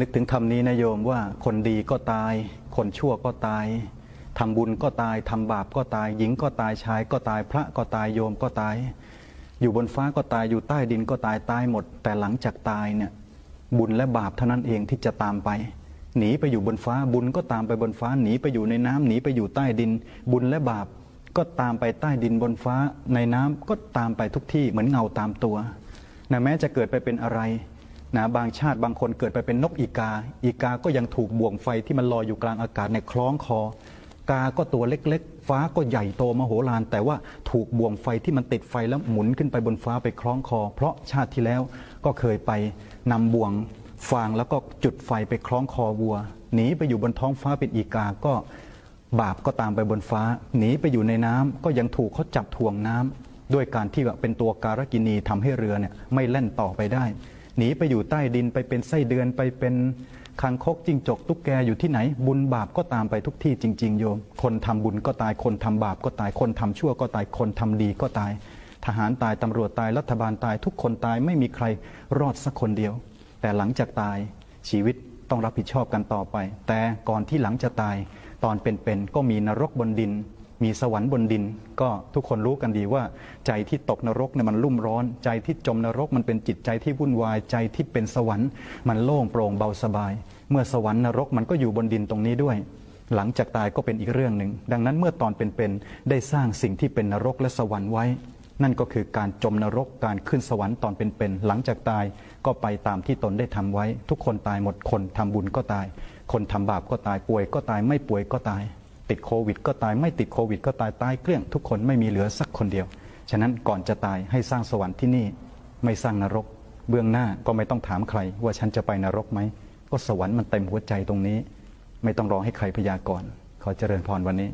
นึกถึงคำนี้นะโยมว่าคนดีก็ตาย คนชั่วก็ตายทำบุญก็ตายทำบาปก็ตาย หญิงก็ตายชายก็ตายพระก็ตายโยมก็ตาย อยู่บนฟ้าก็ตายอยู่ใต้ดินก็ตายตายหมด แต่หลังจากตายเนี่ยบุญและบาปเท่านั้นเองที่จะตามไป หนีไปอยู่บนฟ้าบุญก็ตามไปบนฟ้าหนีไปอยู่ในน้ำหนีไปอยู่ใต้ดิน บุญและบาปก็ตามไปใต้ดินบนฟ้าในน้ำก็ตามไปทุกที่เหมือนเงาตามตัวนะแม้จะเกิดไปเป็นอะไร นะบางชาติบางคนเกิดไปเป็นนกอีกา อีกาก็ยังถูกบ่วงไฟที่มันลอยอยู่กลางอากาศในคล้องคอ กาก็ตัวเล็กๆ ฟ้าก็ใหญ่โตมโหฬารแต่ว่าถูกบ่วงไฟที่มันติดไฟแล้วหมุนขึ้นไปบนฟ้าไปคล้องคอ เพราะชาติที่แล้วก็เคยไปนำบ่วงฟางแล้วก็จุดไฟไปคล้องคอวัวหนีไปอยู่บนท้องฟ้าเป็นอีกาก็บาปก็ตามไปบนฟ้าหนีไปอยู่ในน้ำก็ยังถูกเขาจับถ่วงน้ำด้วยการที่เป็นตัวการกินีทำให้เรือเนี่ยไม่แล่นต่อไปได้ หนีไปอยู่ใต้ดินไปเป็นไส้เดือนไปเป็นคางคกจิ้งจกตุ๊กแกอยู่ที่ไหน บุญบาปก็ตามไปทุกที่จริง ๆ โยม คนทำบุญก็ตายคนทำบาปก็ตายคนทำชั่วก็ตายคนทำดีก็ตาย ทหารตายตำรวจตายรัฐบาลตายทุกคนตายไม่มีใครรอดสักคนเดียว แต่หลังจากตายชีวิตต้องรับผิดชอบกันต่อไป แต่ก่อนที่หลังจะตาย ตอนเป็นๆก็มีนรกบนดิน มีสวรรค์บนดิน ก็ทุกคนรู้กันดีว่า ใจที่ตกนรกเนี่ยมันรุ่มร้อน ใจที่จมนรกมันเป็นจิตใจที่วุ่นวายใจที่เป็นสวรรค์ มันโล่งโปร่งเบาสบาย เมื่อสวรรค์นรกมันก็อยู่บนดินตรงนี้ด้วย หลังจากตายก็เป็นอีกเรื่องหนึ่งดังนั้นเมื่อตอนเป็นๆได้สร้างสิ่งที่เป็นนรกและสวรรค์ไว้ นั่นก็คือการจมนรกการขึ้นสวรรค์ตอนเป็นๆหลังจากตายก็ไปตามที่ตนได้ทำไว้ ทุกคนตายหมดคนทำบุญก็ตาย คนทำบาปก็ตายป่วยก็ตายไม่ป่วยก็ตาย ติดโควิด ก็ตายไม่ติดโควิด ก็ตายตายเกลี้ยงทุกคนไม่มีเหลือสักคนเดียว ฉะนั้นก่อนจะตายให้สร้างสวรรค์ที่นี่ไม่สร้างนรก เบื้องหน้าก็ไม่ต้องถามใคร ว่าฉันจะไปนรกไหมก็สวรรค์มันเต็มหัวใจตรงนี้ ไม่ต้องรอให้ใครพยากรณ์ขอเจริญพรวันนี้